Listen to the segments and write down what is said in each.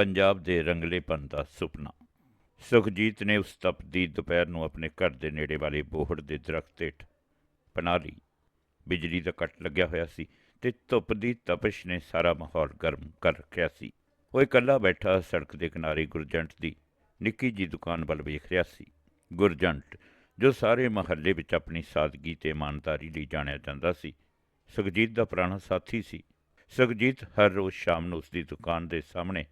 ਪੰਜਾਬ ਦੇ ਰੰਗਲੇਪਨ ਦਾ ਸੁਪਨਾ। ਸੁਖਜੀਤ ਨੇ ਉਸ ਤਪਦੀ ਦੁਪਹਿਰ ਨੂੰ ਆਪਣੇ ਘਰ ਦੇ ਨੇੜੇ ਵਾਲੇ ਬੋਹੜ ਦੇ ਦਰਖਤ ਹੇਠ ਬਣਾ ਲਈ। ਬਿਜਲੀ ਦਾ ਕੱਟ ਲੱਗਿਆ ਹੋਇਆ ਸੀ ਤੇ ਧੁੱਪ ਦੀ ਤਪਸ਼ ਨੇ ਸਾਰਾ ਮਾਹੌਲ ਗਰਮ ਕਰ ਰੱਖਿਆ ਸੀ। ਉਹ ਇਕੱਲਾ ਬੈਠਾ ਸੜਕ ਦੇ ਕਿਨਾਰੇ ਗੁਰਜੰਟ ਦੀ ਨਿੱਕੀ ਜੀ ਦੁਕਾਨ ਵੱਲ ਵੇਖ ਰਿਹਾ ਸੀ। ਗੁਰਜੰਟ, ਜੋ ਸਾਰੇ ਮਹੱਲੇ ਵਿੱਚ ਆਪਣੀ ਸਾਦਗੀ ਤੇ ਇਮਾਨਦਾਰੀ ਲਈ ਜਾਣਿਆ ਜਾਂਦਾ ਸੀ, ਸੁਖਜੀਤ ਦਾ ਪੁਰਾਣਾ ਸਾਥੀ ਸੀ। ਸੁਖਜੀਤ ਹਰ ਰੋਜ਼ ਸ਼ਾਮ ਨੂੰ ਉਸ ਦੀ ਦੁਕਾਨ ਦੇ ਸਾਹਮਣੇ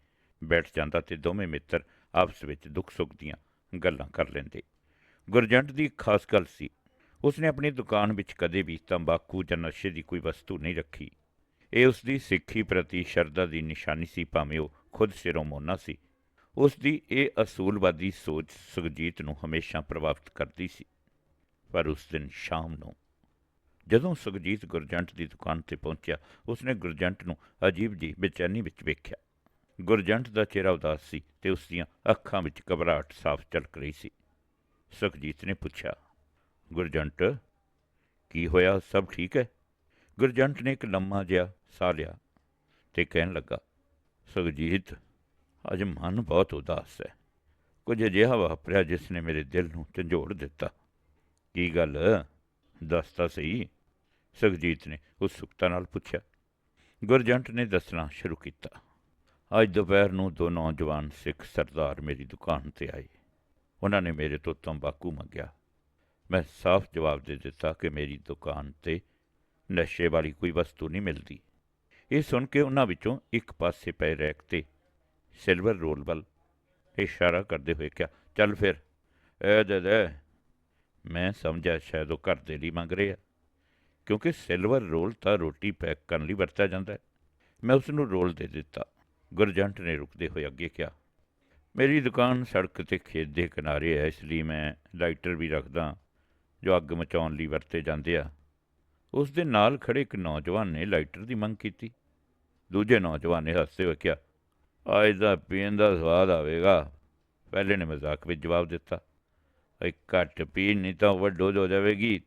ਬੈਠ ਜਾਂਦਾ ਤੇ ਦੋਵੇਂ ਮਿੱਤਰ ਆਪਸ ਵਿੱਚ ਦੁੱਖ ਸੁੱਖ ਦੀਆਂ ਗੱਲਾਂ ਕਰ ਲੈਂਦੇ। ਗੁਰਜੰਟ ਦੀ ਖਾਸ ਗੱਲ ਸੀ, ਉਸਨੇ ਆਪਣੀ ਦੁਕਾਨ ਵਿੱਚ ਕਦੇ ਵੀ ਤੰਬਾਕੂ ਜਾਂ ਨਸ਼ੇ ਦੀ ਕੋਈ ਵਸਤੂ ਨਹੀਂ ਰੱਖੀ। ਇਹ ਉਸ ਦੀ ਸਿੱਖੀ ਪ੍ਰਤੀ ਸ਼ਰਧਾ ਦੀ ਨਿਸ਼ਾਨੀ ਸੀ, ਭਾਵੇਂ ਉਹ ਖੁਦ ਸਿਰੋਂ ਮੋਨਾ ਸੀ। ਉਸ ਦੀ ਇਹ ਅਸੂਲਵਾਦੀ ਸੋਚ ਸੁਖਜੀਤ ਨੂੰ ਹਮੇਸ਼ਾ ਪ੍ਰਭਾਵਿਤ ਕਰਦੀ ਸੀ। ਪਰ ਉਸ ਦਿਨ ਸ਼ਾਮ ਨੂੰ ਜਦੋਂ ਸੁਖਜੀਤ ਗੁਰਜੰਟ ਦੀ ਦੁਕਾਨ ਤੇ ਪਹੁੰਚਿਆ, ਉਸਨੇ ਗੁਰਜੰਟ ਨੂੰ ਅਜੀਬ ਜੀ ਬੇਚੈਨੀ ਵਿੱਚ ਵੇਖਿਆ। ਗੁਰਜੰਟ ਦਾ ਚਿਹਰਾ ਉਦਾਸ ਸੀ ਤੇ ਉਸ ਦੀਆਂ ਅੱਖਾਂ ਵਿੱਚ ਘਬਰਾਹਟ ਸਾਫ਼ ਝਲਕ ਰਹੀ ਸੀ। ਸੁਖਜੀਤ ਨੇ ਪੁੱਛਿਆ, ਗੁਰਜੰਟ, ਕੀ ਹੋਇਆ? ਸਭ ਠੀਕ ਹੈ? ਗੁਰਜੰਟ ਨੇ ਇੱਕ ਲੰਮਾ ਜਿਹਾ ਸਾਹ ਲਿਆ ਤੇ ਕਹਿਣ ਲੱਗਾ, ਸੁਖਜੀਤ, ਅੱਜ ਮਨ ਬਹੁਤ ਉਦਾਸ ਹੈ। ਕੁਝ ਅਜਿਹਾ ਵਾਪਰਿਆ ਜਿਸ ਨੇ ਮੇਰੇ ਦਿਲ ਨੂੰ ਝੰਜੋੜ ਦਿੱਤਾ। ਕੀ ਗੱਲ? ਦੱਸ ਤਾਂ ਸਹੀ। ਸੁਖਜੀਤ ਨੇ ਉਤਸੁਕਤਾ ਨਾਲ ਪੁੱਛਿਆ। ਗੁਰਜੰਟ ਨੇ ਦੱਸਣਾ ਸ਼ੁਰੂ ਕੀਤਾ। ਅੱਜ ਦੁਪਹਿਰ ਨੂੰ ਦੋ ਨੌਜਵਾਨ ਸਿੱਖ ਸਰਦਾਰ ਮੇਰੀ ਦੁਕਾਨ ਤੇ ਆਏ। ਉਹਨਾਂ ਨੇ ਮੇਰੇ ਤੋਂ ਤੰਬਾਕੂ ਮੰਗਿਆ। ਮੈਂ ਸਾਫ਼ ਜਵਾਬ ਦੇ ਦਿੱਤਾ ਕਿ ਮੇਰੀ ਦੁਕਾਨ ਤੇ ਨਸ਼ੇ ਵਾਲੀ ਕੋਈ ਵਸਤੂ ਨਹੀਂ ਮਿਲਦੀ। ਇਹ ਸੁਣ ਕੇ ਉਹਨਾਂ ਵਿੱਚੋਂ ਇੱਕ ਪਾਸੇ ਪਏ ਰੈਕ ਤੇ ਸਿਲਵਰ ਰੋਲ ਵੱਲ ਇਸ਼ਾਰਾ ਕਰਦੇ ਹੋਏ ਕਿਹਾ, ਚੱਲ ਫਿਰ, ਐ ਦੇ ਦੇ। ਮੈਂ ਸਮਝਿਆ ਸ਼ਾਇਦ ਉਹ ਘਰ ਦੇ ਲਈ ਮੰਗ ਰਿਹਾ ਕਿਉਂਕਿ ਸਿਲਵਰ ਰੋਲ ਤਾਂ ਰੋਟੀ ਪੈਕ ਕਰਨ ਲਈ ਵਰਤਿਆ ਜਾਂਦਾ ਹੈ। ਮੈਂ ਉਸ ਨੂੰ ਰੋਲ ਦੇ ਦਿੱਤਾ। ਗੁਰਜੰਟ ਨੇ ਰੁਕਦੇ ਹੋਏ ਅੱਗੇ ਕਿਹਾ, ਮੇਰੀ ਦੁਕਾਨ ਸੜਕ ਤੇ ਖੇਤ ਦੇ ਕਿਨਾਰੇ ਹੈ, ਇਸ ਲਈ ਮੈਂ ਲਾਈਟਰ ਵੀ ਰੱਖਦਾ, ਜੋ ਅੱਗ ਮਚਾਉਣ ਲਈ ਵਰਤੇ ਜਾਂਦੇ ਆ। ਉਸ ਦੇ ਨਾਲ ਖੜੇ ਇੱਕ ਨੌਜਵਾਨ ਨੇ ਲਾਈਟਰ ਦੀ ਮੰਗ ਕੀਤੀ। ਦੂਜੇ ਨੌਜਵਾਨ ਨੇ ਹੱਸਦੇ ਹੋਏ ਕਿਹਾ, ਅੱਜ ਦਾ ਪੀਣ ਦਾ ਸਵਾਦ ਆਵੇਗਾ। ਪਹਿਲੇ ਨੇ ਮਜ਼ਾਕ ਵਿੱਚ ਜਵਾਬ ਦਿੱਤਾ ਇੱਕ ਘੱਟ ਪੀਣ ਨਹੀਂ ਤਾਂ ਓਵਰਡੋਜ਼ ਹੋ ਜਾਵੇਗੀ,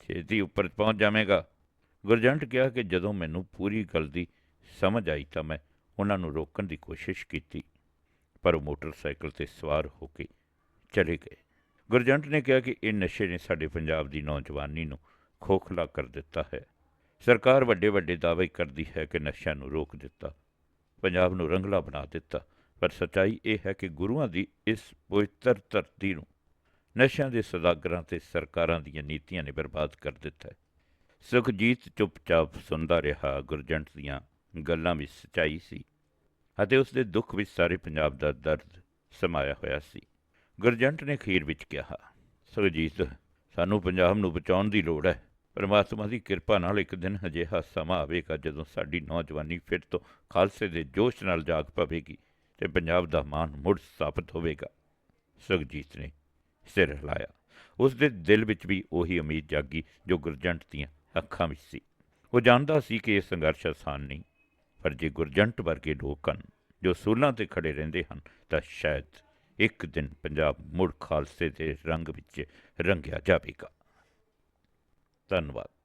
ਛੇਤੀ ਉੱਪਰ ਪਹੁੰਚ ਜਾਵੇਗਾ। ਗੁਰਜੰਟ ਕਿਹਾ ਕਿ ਜਦੋਂ ਮੈਨੂੰ ਪੂਰੀ ਗੱਲ ਦੀ ਸਮਝ ਆਈ ਤਾਂ ਮੈਂ ਉਹਨਾਂ ਨੂੰ ਰੋਕਣ ਦੀ ਕੋਸ਼ਿਸ਼ ਕੀਤੀ, ਪਰ ਉਹ ਮੋਟਰਸਾਈਕਲ ਤੇ ਸਵਾਰ ਹੋ ਕੇ ਚਲੇ ਗਏ। ਗੁਰਜੰਟ ਨੇ ਕਿਹਾ ਕਿ ਇਹ ਨਸ਼ੇ ਨੇ ਸਾਡੇ ਪੰਜਾਬ ਦੀ ਨੌਜਵਾਨੀ ਨੂੰ ਖੋਖਲਾ ਕਰ ਦਿੱਤਾ ਹੈ। ਸਰਕਾਰ ਵੱਡੇ ਵੱਡੇ ਦਾਅਵੇ ਕਰਦੀ ਹੈ ਕਿ ਨਸ਼ਿਆਂ ਨੂੰ ਰੋਕ ਦਿੱਤਾ। ਪੰਜਾਬ ਨੂੰ ਰੰਗਲਾ ਬਣਾ ਦਿੱਤਾ, ਪਰ ਸਚਾਈ ਇਹ ਹੈ ਕਿ ਗੁਰੂਆਂ ਦੀ ਇਸ ਪਵਿੱਤਰ ਧਰਤੀ ਨੂੰ ਨਸ਼ਿਆਂ ਦੇ ਸਦਾਗਰਾਂ ਤੇ ਸਰਕਾਰਾਂ ਦੀਆਂ ਨੀਤੀਆਂ ਨੇ ਬਰਬਾਦ ਕਰ ਦਿੱਤਾ ਹੈ। ਸੁਖਜੀਤ ਚੁੱਪਚਾਪ ਸੁਣਦਾ ਰਿਹਾ ਗੁਰਜੰਟ ਦੀਆਂ ਗੱਲਾਂ ਵਿੱਚ ਸਚਾਈ ਸੀ ਅਤੇ ਉਸ ਦੇ ਦੁੱਖ ਵਿੱਚ ਸਾਰੇ ਪੰਜਾਬ ਦਾ ਦਰਦ ਸਮਾਇਆ ਹੋਇਆ ਸੀ। ਗੁਰਜੰਟ ਨੇ ਖੀਰ ਵਿੱਚ ਕਿਹਾ, ਸੁਰਜੀਤ, ਸਾਨੂੰ ਪੰਜਾਬ ਨੂੰ ਬਚਾਉਣ ਦੀ ਲੋੜ ਹੈ। ਪਰਮਾਤਮਾ ਦੀ ਕਿਰਪਾ ਨਾਲ ਇੱਕ ਦਿਨ ਅਜਿਹਾ ਸਮਾਂ ਆਵੇਗਾ ਜਦੋਂ ਸਾਡੀ ਨੌਜਵਾਨੀ ਫਿਰ ਤੋਂ ਖਾਲਸੇ ਦੇ ਜੋਸ਼ ਨਾਲ ਜਾਗ ਪਵੇਗੀ ਤੇ ਪੰਜਾਬ ਦਾ ਮਾਣ ਮੁੜ ਸਥਾਪਿਤ ਹੋਵੇਗਾ। ਸੁਖਜੀਤ ਨੇ ਸਿਰ ਹਿਲਾਇਆ। ਉਸ ਦੇ ਦਿਲ ਵਿੱਚ ਵੀ ਉਹੀ ਉਮੀਦ ਜਾਗੀ ਜੋ ਗੁਰਜੰਟ ਦੀਆਂ ਅੱਖਾਂ ਵਿੱਚ ਸੀ। ਉਹ ਜਾਣਦਾ ਸੀ ਕਿ ਇਹ ਸੰਘਰਸ਼ ਆਸਾਨ ਨਹੀਂ। ਪਰ ਜੇ ਗੁਰਜੰਟ ਵਰਗੇ ਲੋਕ ਹਨ ਜੋ ਸੂਲਾਂ ਤੇ ਖੜੇ ਰਹਿੰਦੇ ਹਨ, ਤਾਂ ਸ਼ਾਇਦ ਇੱਕ ਦਿਨ ਪੰਜਾਬ ਮੁੜ ਖਾਲਸੇ ਦੇ ਰੰਗ ਵਿੱਚ ਰੰਗਿਆ ਜਾਵੇਗਾ। ਧੰਨਵਾਦ।